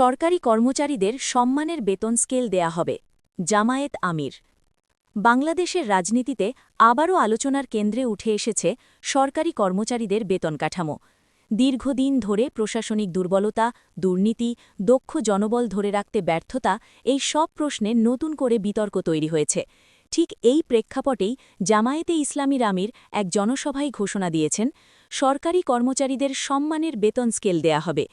সরকারি কর্মচারীদের সম্মানের বেতন স্কেল দেয়া হবে, জামায়েত আমির। বাংলাদেশের রাজনীতিতে আবারও আলোচনার কেন্দ্রে উঠে এসেছে সরকারি কর্মচারীদের বেতন কাঠামো। দীর্ঘদিন ধরে প্রশাসনিক দুর্বলতা, দুর্নীতি, দক্ষ জনবল ধরে রাখতে ব্যর্থতা, এই সব প্রশ্নে নতুন করে বিতর্ক তৈরি হয়েছে। ঠিক এই প্রেক্ষাপটেই জামায়েতে ইসলামীর আমির এক জনসভায় ঘোষণা দিয়েছেন, সরকারি কর্মচারীদের সম্মানের বেতন স্কেল দেয়া হবে।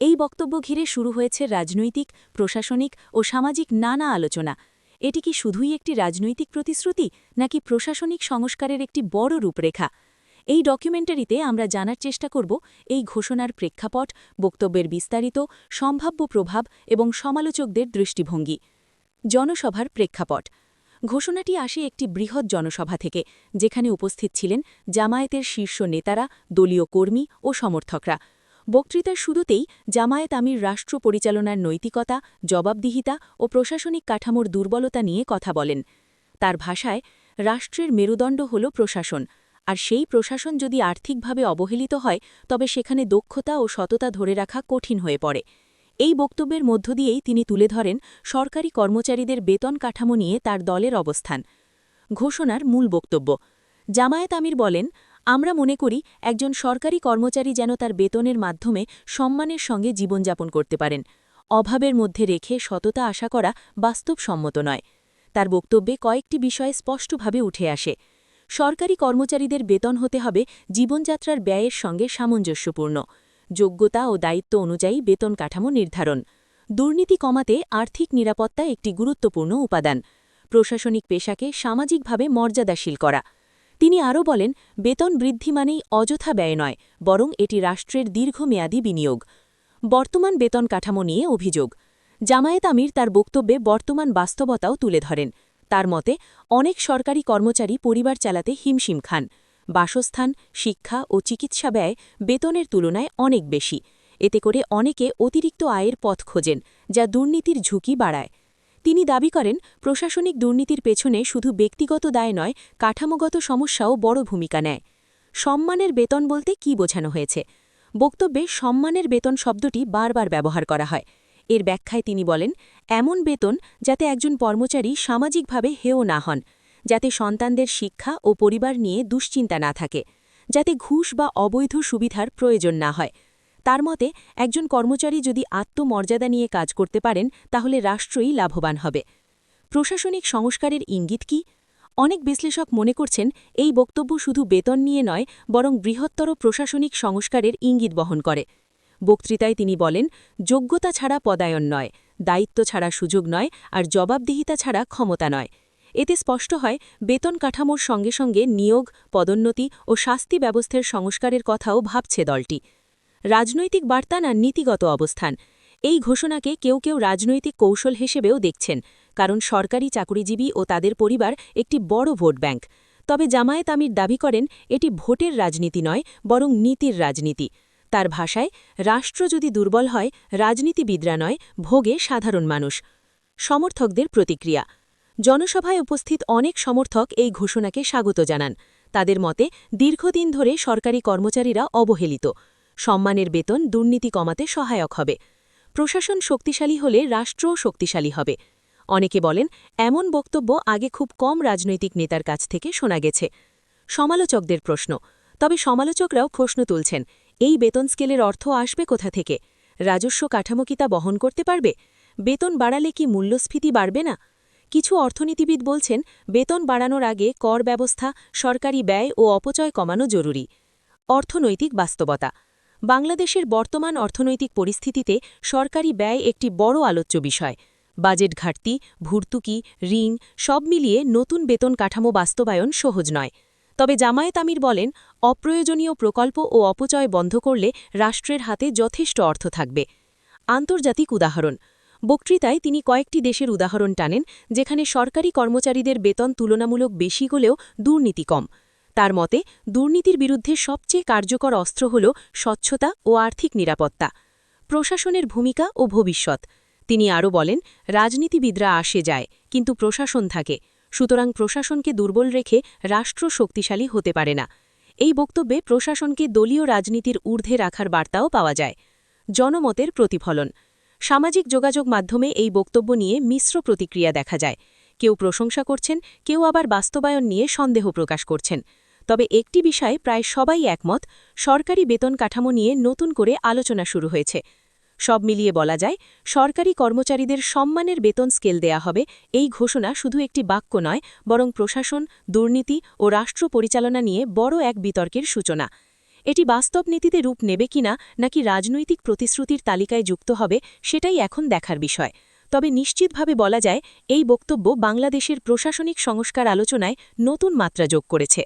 এই বক্তব্য ঘিরে শুরু হয়েছে রাজনৈতিক, প্রশাসনিক ও সামাজিক নানা আলোচনা। এটি কি শুধুই একটি রাজনৈতিক প্রতিশ্রুতি, নাকি প্রশাসনিক সংস্কারের একটি বড় রূপরেখা? এই ডকুমেন্টারিতে আমরা জানার চেষ্টা করব এই ঘোষণার প্রেক্ষাপট, বক্তব্যের বিস্তারিত, সম্ভাব্য প্রভাব এবং সমালোচকদের দৃষ্টিভঙ্গি। জনসভার প্রেক্ষাপট। ঘোষণাটি আসে একটি বৃহৎ জনসভা থেকে, যেখানে উপস্থিত ছিলেন জামায়াতের শীর্ষ নেতারা, দলীয় কর্মী ও সমর্থকরা। বক্তৃতার শুরুতেই জামায়াত আমির রাষ্ট্র পরিচালনার নৈতিকতা, জবাবদিহিতা ও প্রশাসনিক কাঠামোর দুর্বলতা নিয়ে কথা বলেন। তার ভাষায়, রাষ্ট্রের মেরুদণ্ড হল প্রশাসন, আর সেই প্রশাসন যদি আর্থিকভাবে অবহেলিত হয়, তবে সেখানে দক্ষতা ও সততা ধরে রাখা কঠিন হয়ে পড়ে। এই বক্তব্যের মধ্য দিয়েই তিনি তুলে ধরেন সরকারি কর্মচারীদের বেতন কাঠামো নিয়ে তার দলের অবস্থান। ঘোষণার মূল বক্তব্য। জামায়াত আমির বলেন আমরা মনে করি, একজন সরকারি কর্মচারী যেন তার বেতনের মাধ্যমে সম্মানের সঙ্গে জীবনযাপন করতে পারেন। অভাবের মধ্যে রেখে সততা আশা করা বাস্তবসম্মত নয়। তার বক্তব্যে কয়েকটি বিষয়ে স্পষ্টভাবে উঠে আসে। সরকারি কর্মচারীদের বেতন হতে হবে জীবনযাত্রার ব্যয়ের সঙ্গে সামঞ্জস্যপূর্ণ। যোগ্যতা ও দায়িত্ব অনুযায়ী বেতন কাঠামো নির্ধারণ। দুর্নীতি কমাতে আর্থিক নিরাপত্তা একটি গুরুত্বপূর্ণ উপাদান। প্রশাসনিক পেশাকে সামাজিকভাবে মর্যাদাশীল করা। তিনি আরও বলেন, বেতন বৃদ্ধি মানেই অযথা ব্যয় নয়, বরং এটি রাষ্ট্রের দীর্ঘমেয়াদী বিনিয়োগ। বর্তমান বেতন কাঠামো নিয়ে অভিযোগ। জামায়াত আমির তার বক্তব্যে বর্তমান বাস্তবতাও তুলে ধরেন। তার মতে, অনেক সরকারি কর্মচারী পরিবার চালাতে হিমশিম খান। বাসস্থান, শিক্ষা ও চিকিৎসা ব্যয় বেতনের তুলনায় অনেক বেশি। এতে করে অনেকে অতিরিক্ত আয়ের পথ খোঁজেন, যা দুর্নীতির ঝুঁকি বাড়ায়। তিনি দাবি করেন, প্রশাসনিক দুর্নীতির পেছনে শুধু ব্যক্তিগত দায় নয়, কাঠামোগত সমস্যাও বড় ভূমিকা নেয়। সম্মানের বেতন বলতে কি বোঝানো হয়েছে? বক্তব্যে সম্মানের বেতন শব্দটি বারবার ব্যবহার করা হয়। এর ব্যাখ্যায় তিনি বলেন, এমন বেতন যাতে একজন কর্মচারী সামাজিকভাবে হেয় না হন, যাতে সন্তানদের শিক্ষা ও পরিবার নিয়ে দুশ্চিন্তা না থাকে, যাতে ঘুষ বা অবৈধ সুবিধার প্রয়োজন না হয়। তার মতে, একজন কর্মচারী যদি আত্মমর্যাদা নিয়ে কাজ করতে পারেন, তাহলে রাষ্ট্রই লাভবান হবে। প্রশাসনিক সংস্কারের ইঙ্গিত কি? অনেক বিশ্লেষক মনে করছেন, এই বক্তব্য শুধু বেতন নিয়ে নয়, বরং বৃহত্তর প্রশাসনিক সংস্কারের ইঙ্গিত বহন করে। বক্তৃতায় তিনি বলেন, যোগ্যতা ছাড়া পদায়ন নয়, দায়িত্ব ছাড়া সুযোগ নয়, আর জবাবদিহিতা ছাড়া ক্ষমতা নয়। এতে স্পষ্ট হয়, বেতন কাঠামোর সঙ্গে সঙ্গে নিয়োগ, পদোন্নতি ও শাস্তি ব্যবস্থার সংস্কারের কথাও ভাবছে দলটি। রাজনৈতিক বার্তা না নীতিগত অবস্থান। এই ঘোষণাকে কেউ কেউ রাজনৈতিক কৌশল হিসেবেও দেখছেন, কারণ সরকারি চাকরিজীবী ও তাদের পরিবার একটি বড় ভোট ব্যাংক। তবে জামায়াত আমির দাবি করেন, এটি ভোটের রাজনীতি নয়, বরং নীতির রাজনীতি। তার ভাষায়, রাষ্ট্র যদি দুর্বল হয়, রাজনীতিবিদরা নয়, ভোগে সাধারণ মানুষ। সমর্থকদের প্রতিক্রিয়া। জনসভায় উপস্থিত অনেক সমর্থক এই ঘোষণাকে স্বাগত জানান। তাদের মতে, দীর্ঘদিন ধরে সরকারি কর্মচারীরা অবহেলিত। সম্মানের বেতন দুর্নীতি কমাতে সহায়ক হবে। প্রশাসন শক্তিশালী হলে রাষ্ট্রও শক্তিশালী হবে। অনেকে বলেন, এমন বক্তব্য আগে খুব কম রাজনৈতিক নেতার কাছ থেকে শোনা গেছে। সমালোচকদের প্রশ্ন, তবে সমালোচকরাও প্রশ্ন তুলছেন, এই বেতন স্কেলের অর্থ আসবে কোথা থেকে? রাজস্ব কাঠামো কি তা বহন করতে পারবে? বেতন বাড়ালে কি মূল্যস্ফীতি বাড়বে না? কিছু অর্থনীতিবিদ বলছেন, বেতন বাড়ানোর আগে কর ব্যবস্থা, সরকারি ব্যয় ও অপচয় কমানো জরুরি। অর্থনৈতিক বাস্তবতা বাংলাদেশের বর্তমান অর্থনৈতিক পরিস্থিতিতে সরকারি ব্যয় একটি বড় আলোচ্য বিষয়। বাজেট ঘাটতি, ভর্তুকি, ঋণ সব মিলিয়ে নতুন বেতন কাঠামো বাস্তবায়ন সহজ নয়। তবে জামায়াত আমির বলেন, অপ্রয়োজনীয় প্রকল্প ও অপচয় বন্ধ করলে রাষ্ট্রের হাতে যথেষ্ট অর্থ থাকবে। আন্তর্জাতিক উদাহরণ, বক্তৃতায় তিনি কয়েকটি দেশের উদাহরণ টানেন, যেখানে সরকারি কর্মচারীদের বেতন তুলনামূলক বেশি হলেও দুর্নীতি কম। তার মতে, দুর্নীতির বিরুদ্ধে সবচেয়ে কার্যকর অস্ত্র হল স্বচ্ছতা ও আর্থিক নিরাপত্তা। প্রশাসনের ভূমিকা ও ভবিষ্যৎ। তিনি আরও বলেন, রাজনীতিবিদরা আসে যায়, কিন্তু প্রশাসন থাকে। সুতরাং প্রশাসনকে দুর্বল রেখে রাষ্ট্র শক্তিশালী হতে পারে না। এই বক্তব্যে প্রশাসনকে দলীয় রাজনীতির ঊর্ধ্বে রাখার বার্তাও পাওয়া যায়। জনমতের প্রতিফলন। সামাজিক যোগাযোগ মাধ্যমে এই বক্তব্য নিয়ে মিশ্র প্রতিক্রিয়া দেখা যায়। কেউ প্রশংসা করছেন, কেউ আবার বাস্তবায়ন নিয়ে সন্দেহ প্রকাশ করছেন। তবে একটি বিষয়ে প্রায় সবাই একমত, সরকারি বেতন কাঠামো নিয়ে নতুন করে আলোচনা শুরু হয়েছে। সব মিলিয়ে বলা যায়, সরকারি কর্মচারীদের সম্মানের বেতন স্কেল দেয়া হবে, এই ঘোষণা শুধু একটি বাক্য নয়, বরং প্রশাসন, দুর্নীতি ও রাষ্ট্র পরিচালনা নিয়ে বড় এক বিতর্কের সূচনা। এটি বাস্তব নীতিতে রূপ নেবে কিনা, নাকি রাজনৈতিক প্রতিশ্রুতির তালিকায় যুক্ত হবে, সেটাই এখন দেখার বিষয়। তবে নিশ্চিতভাবে বলা যায়, এই বক্তব্য বাংলাদেশের প্রশাসনিক সংস্কার আলোচনায় নতুন মাত্রা যোগ করেছে।